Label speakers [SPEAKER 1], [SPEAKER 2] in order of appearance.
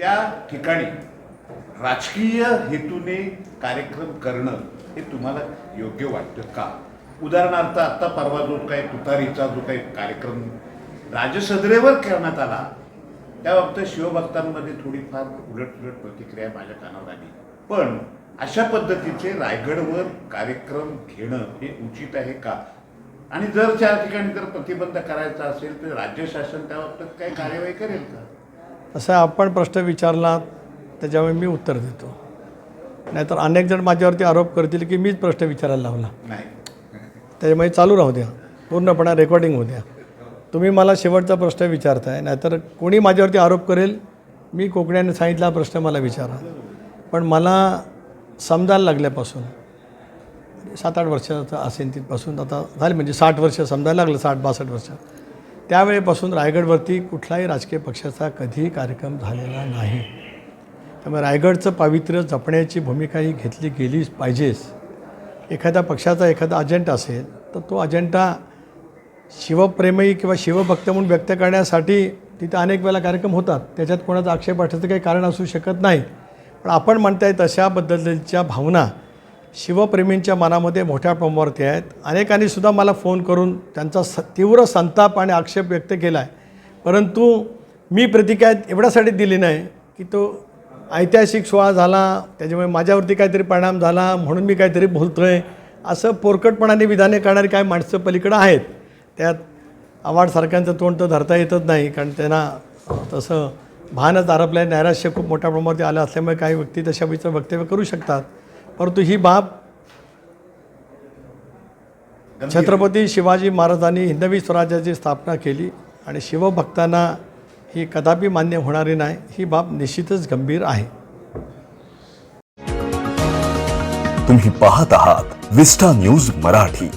[SPEAKER 1] त्या ठिकाणी राजकीय हेतूने कार्यक्रम करणं हे तुम्हाला योग्य वाटतं का? उदाहरणार्थ आत्ता परवा जो काही तुतारीचा जो काही कार्यक्रम राजसदरेवर करण्यात आला त्या बाबतीत शिवभक्तांमध्ये थोडीफार उलटसुलट प्रतिक्रिया माझ्या कानावर आली. पण अशा पद्धतीचे रायगडवर कार्यक्रम घेणं हे उचित आहे का? आणि जर त्या ठिकाणी जर प्रतिबंध करायचा असेल तर राज्य शासन त्या बाबतीत काही कार्यवाही करेल का?
[SPEAKER 2] असं आपण प्रश्न विचारला त्याच्यामुळे मी उत्तर देतो. नाहीतर अनेक जण माझ्यावरती आरोप करतील की मीच प्रश्न विचारायला लावला.
[SPEAKER 1] नाही.
[SPEAKER 2] त्याच्यामुळे चालू राहू द्या. पूर्णपणे रेकॉर्डिंग होऊ द्या. तुम्ही मला शेवटचा प्रश्न विचारताय नाहीतर कोणी माझ्यावरती आरोप करेल मी कोकण्याने सांगितला हा प्रश्न मला विचारा. पण मला समजायला लागल्यापासून सात आठ वर्षाचं असेल तिथपासून आता झाले म्हणजे साठ वर्ष समजायला लागलं साठ बासष्ट वर्ष. त्यावेळेपासून रायगडवरती कुठलाही राजकीय पक्षाचा कधीही कार्यक्रम झालेला नाही. त्यामुळे रायगडचं पावित्र्य जपण्याची भूमिका ही घेतली गेलीच पाहिजेच. एखाद्या पक्षाचा एखादा अजेंडा असेल तर तो अजेंडा शिवप्रेमी किंवा शिवभक्त म्हणून व्यक्त करण्यासाठी तिथं अनेक वेळेला कार्यक्रम होतात. त्याच्यात कोणाचा आक्षेप वाटायचं काही कारण असू शकत नाही. पण आपण म्हणताय तशा बद्दलच्या भावना शिवप्रेमींच्या मनामध्ये मोठ्या प्रमाणावरती आहेत. अनेकांनी सुद्धा मला फोन करून त्यांचा स तीव्र संताप आणि आक्षेप व्यक्त केला आहे परंतु मी प्रतिक्रिया एवढ्यासाठी दिली नाही की तो ऐतिहासिक सोहळा झाला त्याच्यामुळे माझ्यावरती काहीतरी परिणाम झाला म्हणून मी काहीतरी बोलतो आहे असं पोरकटपणाने विधाने करणारी काय माणसं पलीकडं आहेत. त्यात आव्हाडसारख्यांचं तोंड तर धरता येतच नाही कारण त्यांना तसं भानच आरपलं आहे नैराश्य खूप मोठ्या प्रमाणावरती आलं असल्यामुळे काही व्यक्ती तशा विचार वक्तव्य करू शकतात. परंतु ही बाब छत्रपती शिवाजी महाराजांनी हिंदवी स्वराज्याची स्थापना केली आणि शिवभक्तांना ही कदापि मान्य होणारी नाही. ही बाब निश्चितच गंभीर आहे.
[SPEAKER 3] तुम्ही पाहत आहात विस्टा न्यूज मराठी.